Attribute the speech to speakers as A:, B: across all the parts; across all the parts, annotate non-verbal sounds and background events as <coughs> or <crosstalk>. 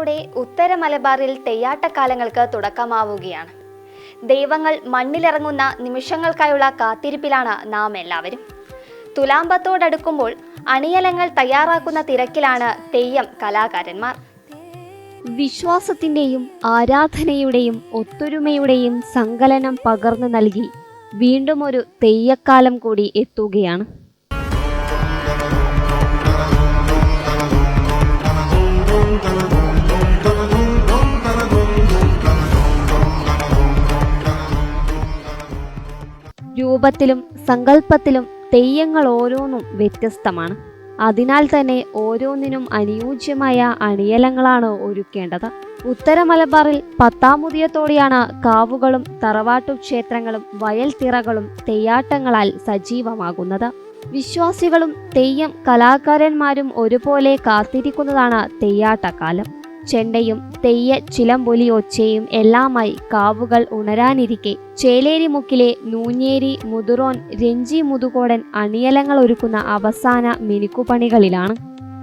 A: ഇന്നത്തോടെ ഉത്തര മലബാറിൽ തെയ്യാട്ടക്കാലങ്ങൾക്ക് തുടക്കമാവുകയാണ്. ദൈവങ്ങൾ മണ്ണിലിറങ്ങുന്ന നിമിഷങ്ങൾക്കായുള്ള കാത്തിരിപ്പിലാണ് നാം എല്ലാവരും. തുലാമ്പത്തോടടുക്കുമ്പോൾ അണിയലങ്ങൾ തയ്യാറാക്കുന്ന തിരക്കിലാണ് തെയ്യം കലാകാരന്മാർ.
B: വിശ്വാസത്തിന്റെയും ആരാധനയുടെയും ഒത്തൊരുമയുടെയും സങ്കലനം പകർന്നു നൽകി വീണ്ടും ഒരു തെയ്യക്കാലം കൂടി എത്തുകയാണ്. രൂപത്തിലും സങ്കല്പത്തിലും തെയ്യങ്ങൾ ഓരോന്നും വ്യത്യസ്തമാണ്. അതിനാൽ തന്നെ ഓരോന്നിനും അനുയോജ്യമായ അണിയലങ്ങളാണ് ഒരുക്കേണ്ടത്. ഉത്തര മലബാറിൽ പത്താമുദിയത്തോടെയാണ് കാവുകളും തറവാട്ടു ക്ഷേത്രങ്ങളും വയൽത്തിറകളും തെയ്യാട്ടങ്ങളാൽ സജീവമാകുന്നത്. വിശ്വാസികളും തെയ്യം കലാകാരന്മാരും ഒരുപോലെ കാത്തിരിക്കുന്നതാണ് തെയ്യാട്ടക്കാലം ചെണ്ടയും തെയ്യ ചിലമ്പൊലി ഒച്ചയും എല്ലാമായി കാവുകൾ ഉണരാനിരിക്കെ. ചേലേരിമുക്കിലെ നൂഞ്ഞേരി മുതുറോൻ രഞ്ജി മുതുകോടൻ അണിയലങ്ങൾ ഒരുക്കുന്ന അവസാന മിനുക്കുപണികളിലാണ്.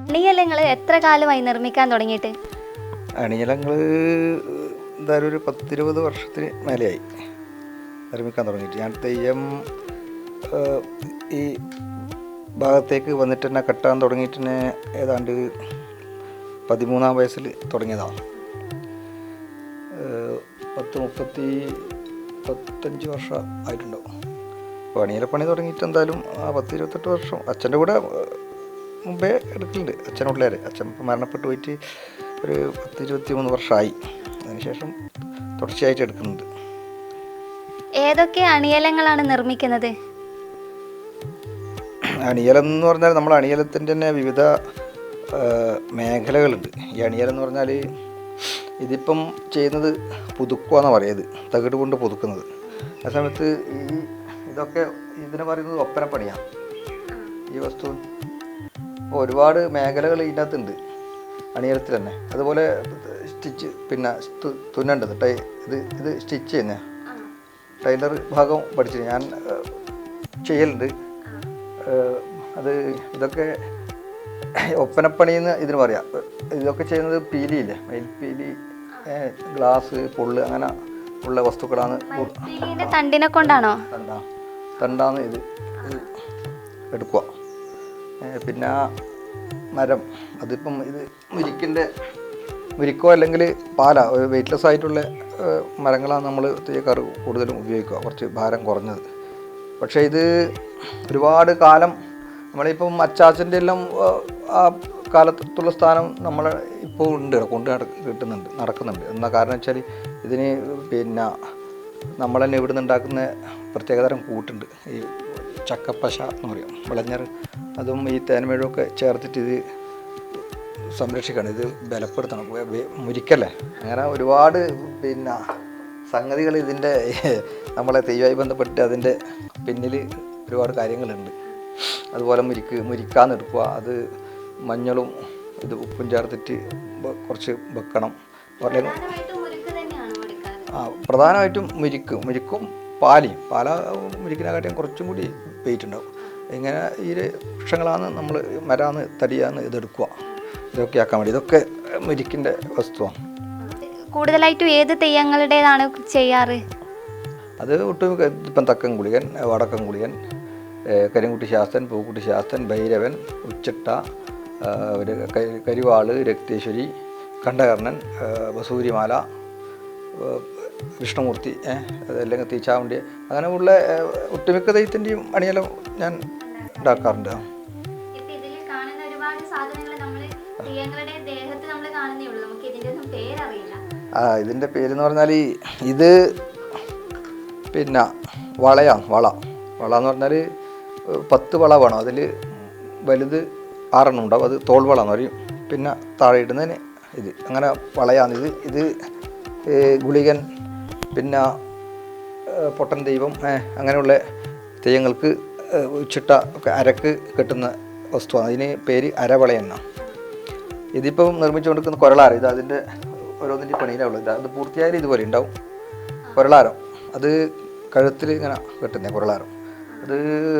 A: അണിയലങ്ങൾ എത്ര കാലമായി നിർമ്മിക്കാൻ തുടങ്ങിയിട്ട്?
C: അണിയലങ്ങൾ എന്തായാലും ഒരു പത്തിരുപത് വർഷത്തിന് മേലെയായി നിർമ്മിക്കാൻ തുടങ്ങിയിട്ട്. ഞാൻ തെയ്യം ഈ ഭാഗത്തേക്ക് വന്നിട്ട് തന്നെ കെട്ടാൻ തുടങ്ങിയിട്ട് തന്നെ ഏതാണ്ട് പതിമൂന്നാം വയസ്സിൽ തുടങ്ങിയതാണ്. പത്ത് മുപ്പത്തി പത്തഞ്ച് വർഷം ആയിട്ടുണ്ടാവും. പണിയിലെ പണി തുടങ്ങിയിട്ട് എന്തായാലും ആ പത്ത് ഇരുപത്തെട്ട് വർഷം അച്ഛന്റെ കൂടെ മുമ്പേ എടുക്കലുണ്ട്. അച്ഛൻ പിള്ളേർ അച്ഛൻ മരണപ്പെട്ടു പോയിട്ട് ഒരു പത്ത് ഇരുപത്തി മൂന്ന് വർഷമായി അതിനുശേഷം തുടർച്ചയായിട്ട് എടുക്കുന്നുണ്ട്.
A: ഏതൊക്കെ അണിയലങ്ങളാണ് നിർമ്മിക്കുന്നത്?
C: അണിയലം എന്ന് പറഞ്ഞാൽ നമ്മൾ അണിയലത്തിന്റെ തന്നെ വിവിധ മേഖലകളുണ്ട്. ഈ അണിയൽ എന്ന് പറഞ്ഞാൽ ഇതിപ്പം ചെയ്യുന്നത് പുതുക്കുക എന്ന് പറയുന്നത് തകിട് കൊണ്ട് പുതുക്കുന്നത്. ആ സമയത്ത് ഈ ഇതൊക്കെ ഇതിനെ പറയുന്നത് ഒപ്പനപ്പണിയാണ് ഈ വസ്തു അപ്പോൾ ഒരുപാട് മേഖലകൾ ഇതിനകത്തുണ്ട്. അണിയലത്തിൽ തന്നെ. അതുപോലെ സ്റ്റിച്ച് പിന്നെ തുന്നേണ്ടത്. ടൈ ഇത് ഇത് സ്റ്റിച്ച് തന്നെ ടൈലർ ഭാഗം പഠിച്ചിട്ട് ഞാൻ ചെയ്യലുണ്ട്. അത് ഇതൊക്കെ <coughs> ഒപ്പനപ്പണി എന്ന് ഇതിന് പറയാം. ഇതൊക്കെ ചെയ്യുന്നത് പീലിയില്ലേ? മയിൽപ്പീലി പീലി ഗ്ലാസ് പൊള്ള് അങ്ങനെ ഉള്ള വസ്തുക്കളാണ്.
A: തണ്ടിനെ കൊണ്ടാണോ?
C: തണ്ട. തണ്ടാന്ന് ഇത് എടുക്കുക. പിന്നെ മരം അതിപ്പം ഇത് മുരിക്കിന്റെ മുരിക്കോ അല്ലെങ്കിൽ പാല ഒരു വെയിറ്റ്ലെസ് ആയിട്ടുള്ള മരങ്ങളാണ് നമ്മൾ തെയ്യക്കാർ കൂടുതലും ഉപയോഗിക്കുക. കുറച്ച് ഭാരം കുറഞ്ഞത്. പക്ഷേ ഇത് ഒരുപാട് കാലം നമ്മളിപ്പം അച്ചാച്ചന്റെ എല്ലാം ആ കാലത്തുള്ള സ്ഥാനം നമ്മൾ ഇപ്പോൾ ഉണ്ട് കൊണ്ട് കിട്ടുന്നുണ്ട് നടക്കുന്നുണ്ട്. എന്നാ കാരണം വെച്ചാൽ ഇതിന് പിന്നെ നമ്മൾ തന്നെ ഇവിടുന്ന് ഉണ്ടാക്കുന്ന പ്രത്യേകതരം കൂട്ടുണ്ട്. ഈ ചക്കപ്പശ എന്ന് പറയും വിളഞ്ഞർ അതും ഈ തേൻമേഴൊക്കെ ചേർത്തിട്ട് ഇത് സംരക്ഷിക്കണം. ഇത് ബലപ്പെടുത്തണം. മുരിക്കല്ലേ? അങ്ങനെ ഒരുപാട് പിന്നെ സംഗതികൾ ഇതിന്റെ നമ്മളെ തെയ്യമായി ബന്ധപ്പെട്ട് അതിന്റെ പിന്നിൽ ഒരുപാട് കാര്യങ്ങളുണ്ട്. അതുപോലെ മുരിക്ക് മുരിക്കാന്ന് എടുക്കുക അത് മഞ്ഞളും ഇത് ഉപ്പും ചേർത്തിട്ട് കുറച്ച് വെക്കണം. പറഞ്ഞു ആ പ്രധാനമായിട്ടും മുരിക്ക്. മുരിക്കും പാലിയും പാല മുരിക്കിനെക്കാട്ടിയും കുറച്ചും കൂടി വെയിറ്റ് ഉണ്ടാവും. ഇങ്ങനെ ഈ ഒരു വൃക്ഷങ്ങളാണ് നമ്മൾ മരാന്ന് തടിയാന്ന് ഇതെടുക്കുക. ഇതൊക്കെ ആക്കാൻ വേണ്ടി. ഇതൊക്കെ മുരിക്കിന്റെ വസ്തുവാണ്.
A: കൂടുതലായിട്ടും ഏത് തെയ്യങ്ങളുടേതാണ് ചെയ്യാറ്?
C: അത് ഒട്ടുമിക്ക ഇപ്പം തക്കൻ ഗുളികൻ വടക്കൻ ഗുളികൻ കരിങ്കുട്ടി ശാസ്ത്രൻ പൂക്കുട്ടി ശാസ്ത്രൻ ഭൈരവൻ ഉച്ചട്ട കരിവാൾ രക്തേശ്വരി കണ്ഠകർണൻ വസൂരിമാല വിഷ്ണുമൂർത്തി അതല്ലെങ്കിൽ തീച്ചാവണ്ടി അങ്ങനെ ഉള്ള ഒട്ടുമിക്ക ദൈവത്തിന്റെയും അണിയലം ഞാൻ ഉണ്ടാക്കാറുണ്ട്. ആ ഇതിന്റെ പേരെന്ന് പറഞ്ഞാൽ ഈ ഇത് പിന്നെ വളയാണ് വള. വള എന്ന് പറഞ്ഞാൽ പത്ത് വള വേണം. അതിൽ വലുത് ആറെണ്ണം ഉണ്ടാവും. അത് തോൾവള എന്ന് പറയും. പിന്നെ താഴെ ഇടുന്നതിന് ഇത്. അങ്ങനെ വളയാണ് ഇത്. ഇത് ഗുളികൻ പിന്നെ പൊട്ടൻ ദൈവം അങ്ങനെയുള്ള തെയ്യങ്ങൾക്ക് ചിട്ട ഒക്കെ അരക്ക് കെട്ടുന്ന വസ്തുവാണ്. അതിന് പേര് അരവള എന്ന ഇതിപ്പം നിർമ്മിച്ചുകൊണ്ടിരിക്കുന്ന കൊരളാറ് ഇത് അതിന്റെ ഓരോന്നിന്റെ പണിയിലാവുള്ളൂ ഇത് അത് പൂർത്തിയായാലും ഇതുപോലെ ഉണ്ടാവും. കൊരളാരം. അത് കഴുത്തിൽ ഇങ്ങനെ കെട്ടുന്നേ കൊരളാരം. അത്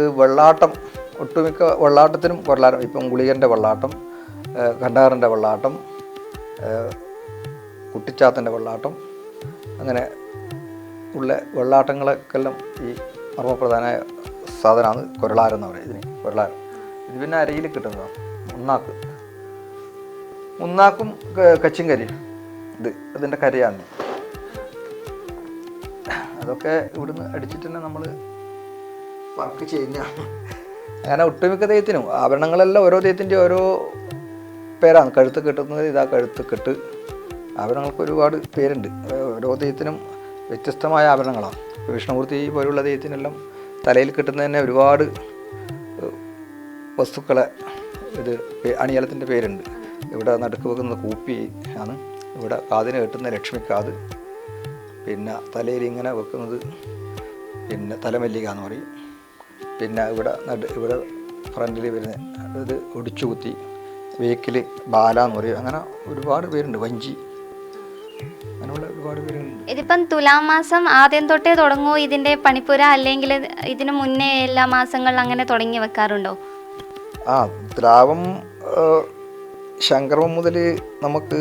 C: വെള്ളാട്ടം ഒട്ടുമിക്ക വെള്ളാട്ടത്തിനും കൊരളാരം ഇപ്പം ഗുളികന്റെ വെള്ളാട്ടം കണ്ടാറിന്റെ വെള്ളാട്ടം കുട്ടിച്ചാത്തന്റെ വെള്ളാട്ടം അങ്ങനെ ഉള്ള വെള്ളാട്ടങ്ങളൊക്കെല്ലാം ഈ മർമ്മപ്രധാനമായ സാധനമാണ് കുരളാരം എന്ന് പറയുന്നത്. ഇതിന് കുരളാരം ഇത് പിന്നെ അരയിൽ കിട്ടുന്നതാണ് മുന്നാക്ക്. മുന്നാക്കും ക- കച്ചിൻ കരി. ഇത് അതിന്റെ കരയാണ്. അതൊക്കെ ഇവിടുന്ന് അടിച്ചിട്ട് തന്നെ നമ്മൾ വർക്ക് ചെയ്യുന്ന. അങ്ങനെ ഒട്ടുമിക്ക തെയ്യത്തിനും ആഭരണങ്ങളെല്ലാം ഓരോ തെയ്യത്തിന്റെ ഓരോ പേരാണ്. കഴുത്ത് കെട്ടുന്നത് ഇതാ കഴുത്ത് കെട്ട്. ആഭരണങ്ങൾക്ക് ഒരുപാട് പേരുണ്ട്. ഓരോ തെയ്യത്തിനും വ്യത്യസ്തമായ ആഭരണങ്ങളാണ്. വിഷ്ണുമൂർത്തി പോലുള്ള തെയ്യത്തിനെല്ലാം തലയിൽ കെട്ടുന്ന തന്നെ ഒരുപാട് വസ്തുക്കളെ ഇത് അണിയലത്തിന്റെ പേരുണ്ട്. ഇവിടെ നടുക്ക് വെക്കുന്നത് കൂപ്പി ആണ്. ഇവിടെ കാതിന് കെട്ടുന്ന ലക്ഷ്മിക്കാത്. പിന്നെ തലയിൽ ഇങ്ങനെ വെക്കുന്നത് പിന്നെ തലമല്ലിക എന്ന് പറയും. പിന്നെ ഇവിടെ നട ഇവിടെ ഫ്രണ്ടിൽ വരുന്ന ഇത് ഒടിച്ചു കുത്തി വേക്കിൽ ബാല എന്ന് പറയും അങ്ങനെ ഒരുപാട് പേരുണ്ട്. വഞ്ചി. അങ്ങനെയുള്ള ഒരുപാട് പേരുണ്ട്.
A: ഇതിപ്പം തുലാം മാസം ആദ്യം തൊട്ടേ തുടങ്ങുമോ ഇതിന്റെ പണിപ്പുര അല്ലെങ്കിൽ ഇതിനു മുന്നേ എല്ലാ മാസങ്ങളിലും അങ്ങനെ തുടങ്ങി വെക്കാറുണ്ടോ?
C: ആ ദ്രാവം ശങ്കർമം മുതൽ നമുക്ക്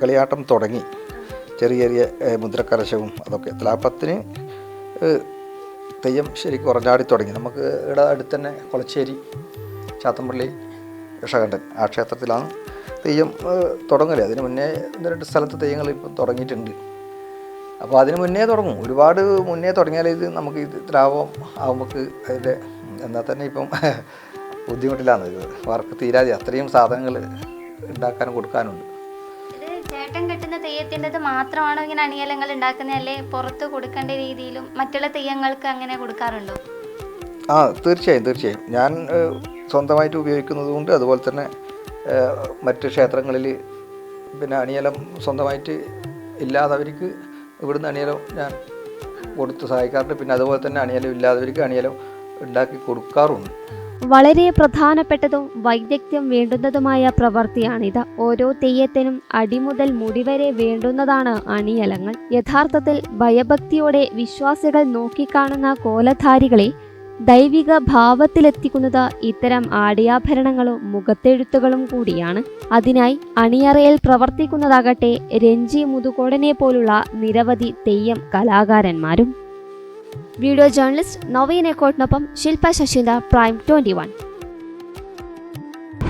C: കളിയാട്ടം തുടങ്ങി. ചെറിയ ചെറിയ മുദ്രക്കലശവും അതൊക്കെ. ത്ലാപ്പത്തിന് തെയ്യം ശരിക്കും കുറഞ്ഞാടി തുടങ്ങി. നമുക്ക് ഇവിടെ അടുത്ത് തന്നെ കൊളച്ചേരി ചാത്തമ്പള്ളി ഋഷകണ്ഠൻ ആ ക്ഷേത്രത്തിലാണ് തെയ്യം തുടങ്ങൽ. അതിന് മുന്നേ ഒന്ന് രണ്ട് സ്ഥലത്ത് തെയ്യങ്ങൾ ഇപ്പം തുടങ്ങിയിട്ടുണ്ട്. അപ്പോൾ അതിന് മുന്നേ തുടങ്ങും. ഒരുപാട് മുന്നേ തുടങ്ങിയാൽ ഇത് നമുക്ക് ഇത് ദ്രാവം ആകുമ്പോൾ അതിന്റെ എന്നാൽ തന്നെ ഇപ്പം ബുദ്ധിമുട്ടിലാണ് വർക്ക് തീരാതെ അത്രയും സാധനങ്ങൾ ഉണ്ടാക്കാനും കൊടുക്കാനുണ്ട്.
A: കിട്ടുന്ന കെട്ടുന്ന തെയ്യത്തിന്റെത് മാത്രമാണോ ഇങ്ങനെ അണിയലങ്ങൾ ഉണ്ടാക്കുന്നത്? അല്ലെ? പുറത്ത് കൊടുക്കേണ്ട രീതിയിലും മറ്റുള്ള തെയ്യങ്ങൾക്ക് അങ്ങനെ കൊടുക്കാറുണ്ടോ?
C: ആ തീർച്ചയായും തീർച്ചയായും. ഞാൻ സ്വന്തമായിട്ട് ഉപയോഗിക്കുന്നത് കൊണ്ട് അതുപോലെ തന്നെ മറ്റ് ക്ഷേത്രങ്ങളിൽ പിന്നെ അണിയലം സ്വന്തമായിട്ട് ഇല്ലാത്തവർക്ക് ഇവിടുന്ന് അണിയലം ഞാൻ കൊടുത്ത് സഹായിക്കാറുണ്ട്. പിന്നെ അതുപോലെ തന്നെ അണിയലം ഇല്ലാത്തവർക്ക് അണിയലം ഉണ്ടാക്കി കൊടുക്കാറുണ്ട്.
B: വളരെ പ്രധാനപ്പെട്ടതും വൈദഗ്ധ്യം വേണ്ടുന്നതുമായ പ്രവൃത്തിയാണിത്. ഓരോ തെയ്യത്തിനും അടിമുതൽ മുടിവരെ വേണ്ടുന്നതാണ് അണിയലങ്ങൾ. യഥാർത്ഥത്തിൽ ഭയഭക്തിയോടെ വിശ്വാസികൾ നോക്കിക്കാണുന്ന കോലധാരികളെ ദൈവിക ഭാവത്തിലെത്തിക്കുന്നത് ഇത്തരം ആടിയാഭരണങ്ങളും മുഖത്തെഴുത്തുകളും കൂടിയാണ്. അതിനായി അണിയറയിൽ പ്രവർത്തിക്കുന്നതാകട്ടെ രഞ്ജി മുതുകോടനെ പോലുള്ള നിരവധി തെയ്യം കലാകാരന്മാരും video journalist Naveen എക്കോട്ടിനൊപ്പം Shilpa Sasheendra prime twenty one